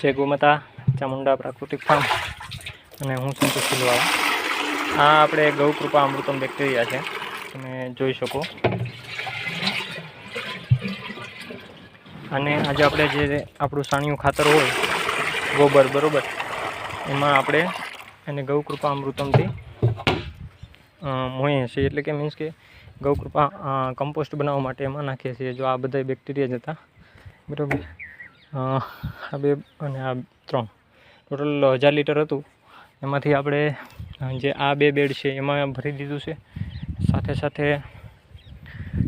જય ગોમાતા. ચામુંડા પ્રાકૃતિક ફાર્મ અને હું સંતોષ સિલવાળા આ આપણે ગૌ કૃપા અમૃતમ બેક્ટેરિયા છે. તમે જોઈ શકો. અને આજે આપણે જે આપણું સાણિયું ખાતર હોય, ગોબર, બરોબર? એમાં આપણે એને ગૌ કૃપા અમૃતમથી મોઈએ છીએ. એટલે કે મીન્સ કે ગૌ કૃપા કમ્પોસ્ટ બનાવવા માટે એમાં નાખીએ છીએ. જો આ બધા બેક્ટેરિયા જ હતા. બરાબર? આ બે અને આ ત્રણ. ટોટલ હજાર લીટર હતું. એમાંથી આપણે જે આ બે બેડ છે એમાં ભરી દીધું છે. સાથે સાથે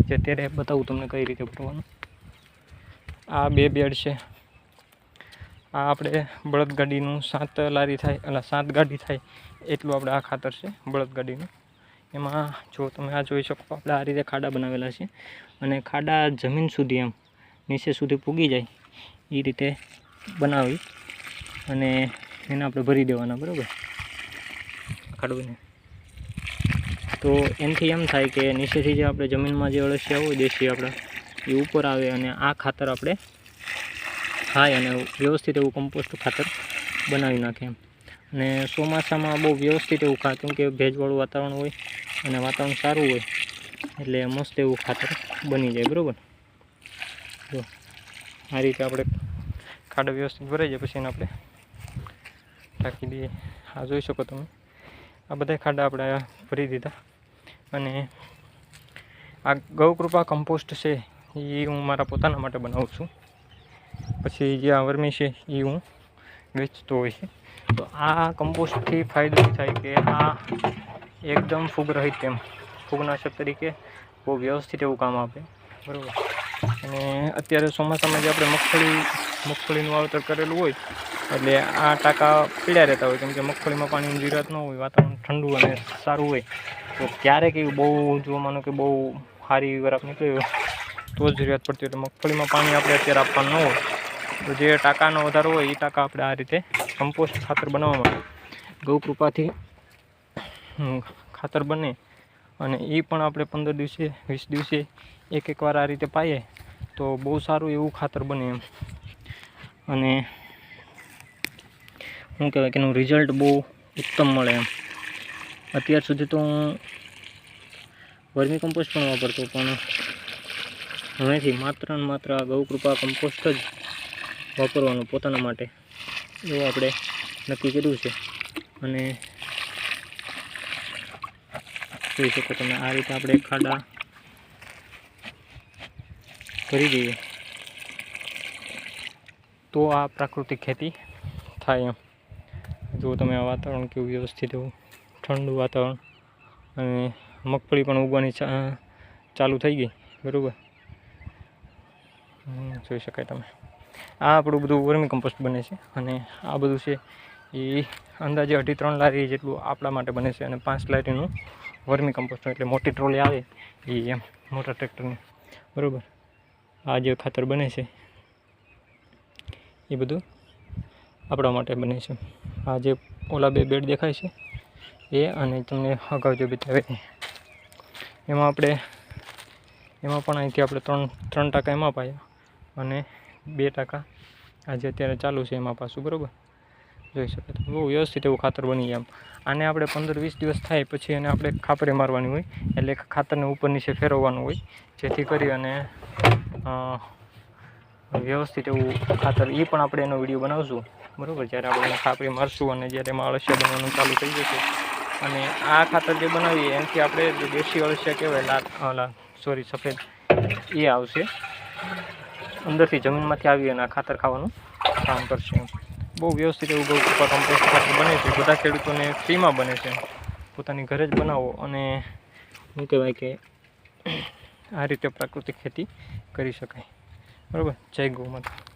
જે અત્યારે બતાવું તમને કઈ રીતે ભરવાનું. આ બે બેડ છે. આ આપણે બળદગાડીનું સાત લારી થાય એટલે સાત ગાડી થાય એટલું આપણે આ ખાતર છે, બળદગાડીનું. એમાં જો તમે આ જોઈ શકો, આપણે આ રીતે ખાડા બનાવેલા છે. અને ખાડા જમીન સુધી એમ નીચે સુધી પૂગી જાય. એ રીતે બનાવી અને એને આપણે ભરી દેવાના બરાબર? ખાડવીને. તો એનાથી એમ થાય કે નીચેથી જે આપણે જમીનમાં જે અળસિયા હોય દેશી આપણા એ ઉપર આવે અને આ ખાતર આપણે ખાય અને વ્યવસ્થિત એવું કમ્પોસ્ટ ખાતર બનાવી નાખે એમ. અને ચોમાસામાં બહુ વ્યવસ્થિત એવું ખા કેમ કે ભેજવાળું વાતાવરણ હોય અને વાતાવરણ સારું હોય એટલે મસ્ત એવું ખાતર બની જાય બરાબર? જો આ રીતે આપણે ખાડા વ્યવસ્થિત ભરાઈ જાય પછી એને આપણે ઢાંકી દઈએ. આ જોઈ શકો તમે. આ બધા ખાડા આપણે ભરી દીધા. અને આ ગૌકૃપા કમ્પોસ્ટ છે એ હું મારા પોતાના માટે બનાવું છું. પછી જે આ વર્મી છે એ હું વેચતો હોય છે. તો આ કમ્પોસ્ટથી ફાયદો એ થાય કે આ એકદમ ફૂગરહિત તેમ ફૂગનાશક તરીકે બહુ વ્યવસ્થિત એવું કામ આપે. બરાબર. અને અત્યારે ચોમાસામાં જે આપણે મગફળી, મગફળીનું વાવેતર કરેલું હોય, એટલે આ ટાંકા પીળ્યા રહેતા હોય, કેમ કે મગફળીમાં પાણીની જરૂરિયાત ન હોય, વાતાવરણ ઠંડુ અને સારું હોય, તો ક્યારેક એવું બહુ જો માનો કે બહુ સારી વરાપ નીકળી હોય, તો જ જરૂરિયાત પડતી હોય. તો મગફળીમાં પાણી આપણે અત્યારે આપવાનું ન હોય, તો જે ટાંકાનો વધારો હોય, એ ટાંકા આપણે આ રીતે કમ્પોસ્ટ ખાતર બનાવવામાં ગૌકૃપાથી ખાતર બને, અને એ પણ આપણે પંદર દિવસે, વીસ દિવસે એક એક વાર આ રીતે પાઈએ તો બહુ સારું એવું ખાતર બને એમ. અને શું કહેવાય કે એનું રિઝલ્ટ બહુ ઉત્તમ મળે એમ. અત્યાર સુધી તો હું વર્મી કમ્પોસ્ટ પણ વાપરતો, પણ હવેથી માત્ર ને માત્ર આ ગૌકૃપા કમ્પોસ્ટ જ વાપરવાનું પોતાના માટે. એવું આપણે નક્કી કર્યું છે. અને જોઈ શકો તમે આ રીતે આપણે ખાડા ભરી દઈએ તો આ પ્રાકૃતિક ખેતી થાય એમ. જો તમે આ વાતાવરણ કેવું વ્યવસ્થિત એવું ઠંડુ વાતાવરણ અને મગફળી પણ ઉગવાની ચાલુ થઈ ગઈ, બરાબર? જોઈ શકાય તમે. આ આપણું બધું વર્મી કમ્પોસ્ટ બને છે અને આ બધું છે એ અંદાજે અઢી ત્રણ લારી જેટલું આપણા માટે બને છે અને પાંચ લારીનું વર્મી કમ્પોસ્ટ એટલે મોટી ટ્રોલી આવે એ એમ, મોટા ટ્રેક્ટરની. બરાબર? આ જે ખાતર બને છે, એ બધું આપણા માટે બને છે. આ જે ઓલા બે બેડ દેખાય છે, એ અને તમને અગાઉ જે બતાવે. એમાં આપણે, એમાં પણ અહીંથી આપણે ત્રણ ત્રણ ટકા એમાં પાયા અને બે ટકા આજે અત્યારે ચાલુ છે એમાં પાછું, બરાબર? જોઈ શકાય તો. બહુ વ્યવસ્થિત એવું ખાતર બની જાય આને આપણે પંદર વીસ દિવસ થાય પછી એને આપણે ખાપરે મારવાની હોય, એટલે ખાતરને ઉપર નીચે ફેરવવાનું હોય, જેથી કરી અને વ્યવસ્થિત એવું ખાતર એ પણ આપણે એનો વીડિયો બનાવશું. બરાબર? જ્યારે આપણે ખાપરી મારશું અને જ્યારે એમાં અળસિયા બનવાનું ચાલુ થઈ જશે. અને આ ખાતર જે બનાવીએ, એનાથી આપણે જે દેશી અળસિયા કહેવાય, લાલ ઓલા સોરી, સફેદ એ આવશે. અંદરથી જમીનમાંથી આવી અને આ ખાતર ખાવાનું કામ કરશે બહુ વ્યવસ્થિત એવું બહુ કમ્પોસ્ટ ખાતર બને છે. બધા ખેડૂતોને ફ્રીમાં બને છે. પોતાની ઘરે જ બનાવો અને શું કહેવાય કે આ રીતે પ્રાકૃતિક ખેતી કરી શકાય. બરાબર? જય ગૌ માતા